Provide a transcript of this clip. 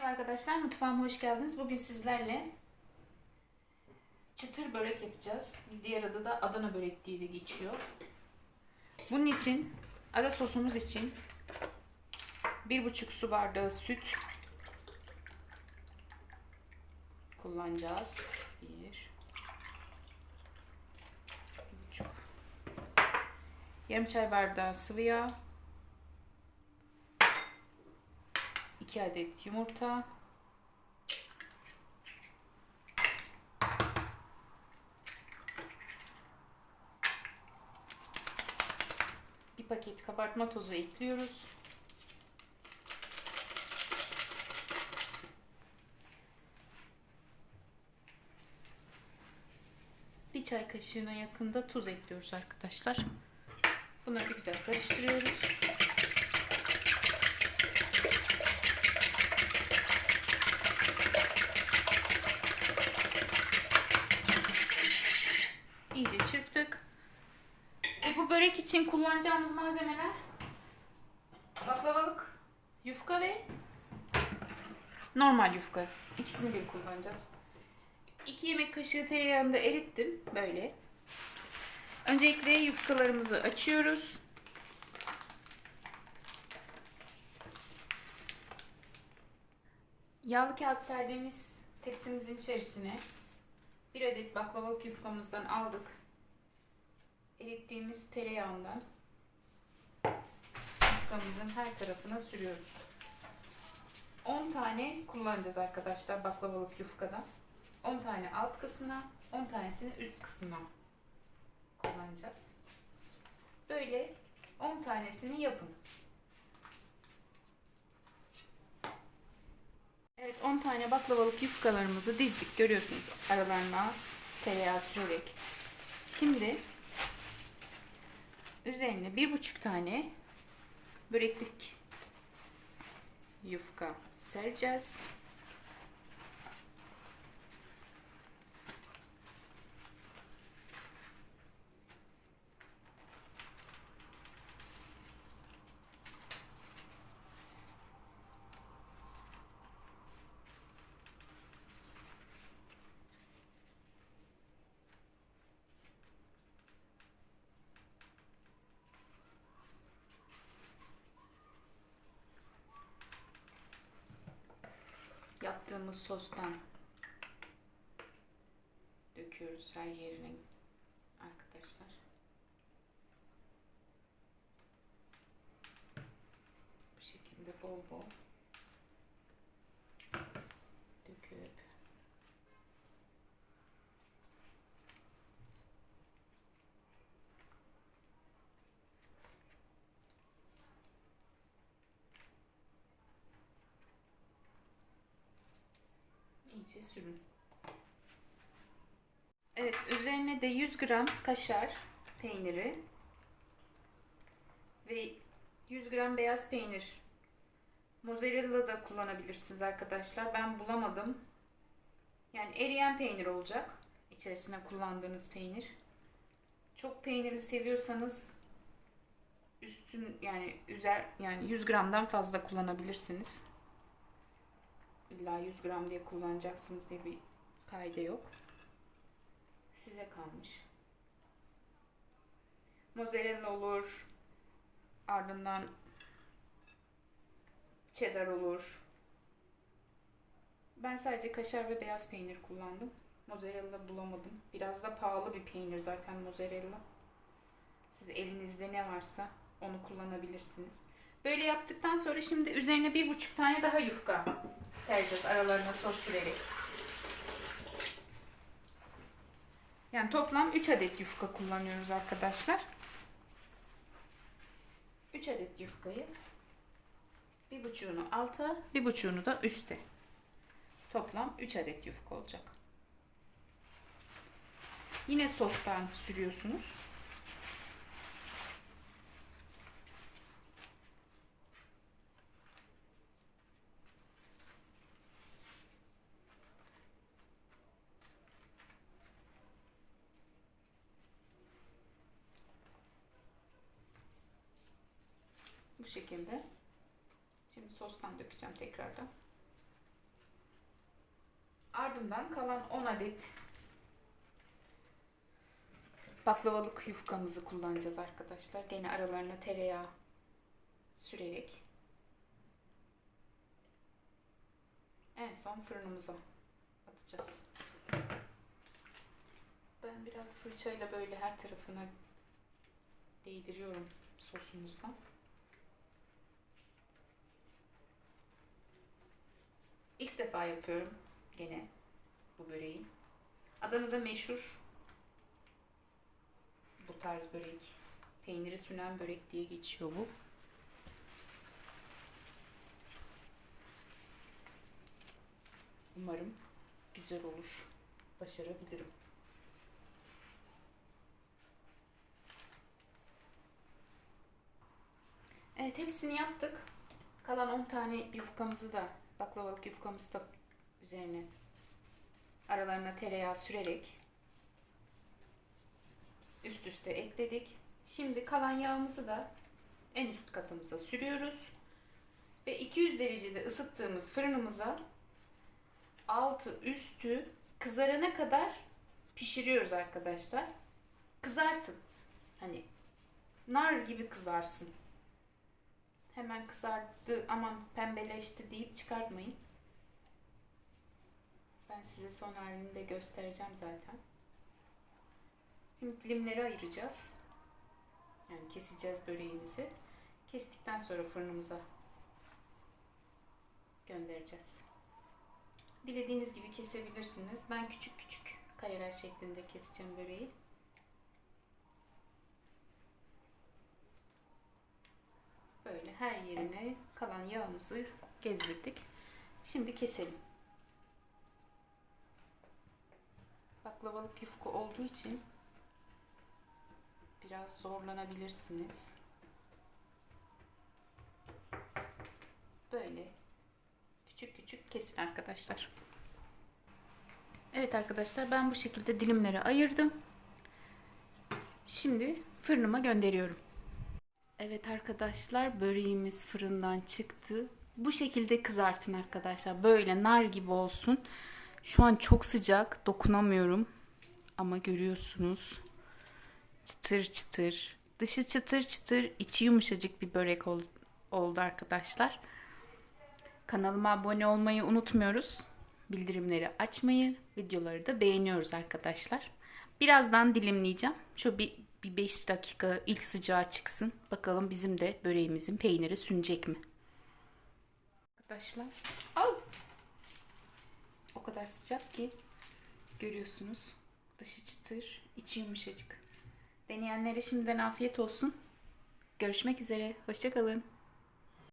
Merhaba arkadaşlar, mutfağıma hoş geldiniz. Bugün sizlerle çıtır börek yapacağız. Diğer adı da Adana börek diye de geçiyor. Bunun için ara sosumuz için 1,5 su bardağı süt kullanacağız. 1 buçuk. Yarım çay bardağı sıvı yağ. 2 adet yumurta. Bir paket kabartma tozu ekliyoruz. Bir çay kaşığına yakında tuz ekliyoruz arkadaşlar. Bunları güzel karıştırıyoruz. İyice çırptık. Ve bu börek için kullanacağımız malzemeler baklavalık, yufka ve normal yufka. İkisini bir kullanacağız. 2 yemek kaşığı tereyağını da erittim böyle. Öncelikle yufkalarımızı açıyoruz. Yağlı kağıt serdiğimiz tepsimizin içerisine bir adet baklavalık yufkamızdan aldık. Erittiğimiz tereyağından yufkamızın her tarafına sürüyoruz. 10 tane kullanacağız arkadaşlar baklavalık yufkadan. 10 tane alt kısmına, 10 tanesini üst kısmına kullanacağız. Böyle 10 tanesini yapın. Evet 10 tane baklavalık yufkalarımızı dizdik görüyorsunuz aralarına tereyağı sürerek. Şimdi üzerine bir buçuk tane böreklik yufka sereceğiz. Yaptığımız sostan döküyoruz her yerine arkadaşlar. Bu şekilde bol bol iyice sürün. Evet, üzerine de 100 gram kaşar peyniri ve 100 gram beyaz peynir. Mozzarella da kullanabilirsiniz arkadaşlar. Ben bulamadım. Yani eriyen peynir olacak. içerisine kullandığınız peynir. Çok peynirli seviyorsanız üstün yani üzer yani 100 gramdan fazla kullanabilirsiniz. İlla 100 gram diye kullanacaksınız diye bir kayda yok. Size kalmış. Mozzarella olur. Ardından cheddar olur. Ben sadece kaşar ve beyaz peynir kullandım. Mozzarella bulamadım. Biraz da pahalı bir peynir zaten mozzarella. Siz elinizde ne varsa onu kullanabilirsiniz. Böyle yaptıktan sonra şimdi üzerine bir buçuk tane daha yufka sereceğiz aralarına sos sürerek. Yani toplam 3 adet yufka kullanıyoruz arkadaşlar. 3 adet yufkayı bir buçuğunu alta, bir buçuğunu da üste. Toplam 3 adet yufka olacak. Yine sostan sürüyorsunuz. Bu şekilde. Şimdi sostan dökeceğim tekrardan. Ardından kalan 10 adet baklavalık yufkamızı kullanacağız arkadaşlar. Gene aralarına tereyağı sürerek en son fırınımıza atacağız. Ben biraz fırçayla böyle her tarafına değdiriyorum sosumuzdan. İlk defa yapıyorum gene bu böreği. Adana'da meşhur bu tarz börek. Peyniri sünen börek diye geçiyor bu. Umarım güzel olur. Başarabilirim. Evet hepsini yaptık. Kalan 10 tane yufkamızı da baklavalık yufkamızı da üzerine aralarına tereyağı sürerek üst üste ekledik. Şimdi kalan yağımızı da en üst katımıza sürüyoruz. Ve 200 derecede ısıttığımız fırınımıza altı üstü kızarana kadar pişiriyoruz arkadaşlar. Kızartın. Hani nar gibi kızarsın. Hemen kızarttı aman pembeleşti deyip çıkartmayın. Ben size son halini de göstereceğim zaten. Şimdi dilimleri ayıracağız. Yani keseceğiz böreğimizi. Kestikten sonra fırınımıza göndereceğiz. Dilediğiniz gibi kesebilirsiniz. Ben küçük küçük kareler şeklinde keseceğim böreği. Böyle her yerine kalan yağımızı gezdirdik. Şimdi keselim. Baklavalık yufka olduğu için biraz zorlanabilirsiniz. Böyle küçük küçük kesin arkadaşlar. Evet arkadaşlar ben bu şekilde dilimlere ayırdım. Şimdi fırınıma gönderiyorum. Evet arkadaşlar böreğimiz fırından çıktı. Bu şekilde kızartın arkadaşlar. Böyle nar gibi olsun. Şu an çok sıcak. Dokunamıyorum. Ama görüyorsunuz. Çıtır çıtır. Dışı çıtır çıtır. içi yumuşacık bir börek ol- oldu arkadaşlar. Kanalıma abone olmayı unutmuyoruz. Bildirimleri açmayı, videoları da beğeniyoruz arkadaşlar. Birazdan dilimleyeceğim. Şu bir, bir 5 dakika ilk sıcağı çıksın. Bakalım bizim de böreğimizin peyniri sünecek mi? Arkadaşlar. Al. O kadar sıcak ki görüyorsunuz. Dışı çıtır, içi yumuşacık. Deneyenlere şimdiden afiyet olsun. Görüşmek üzere. Hoşçakalın.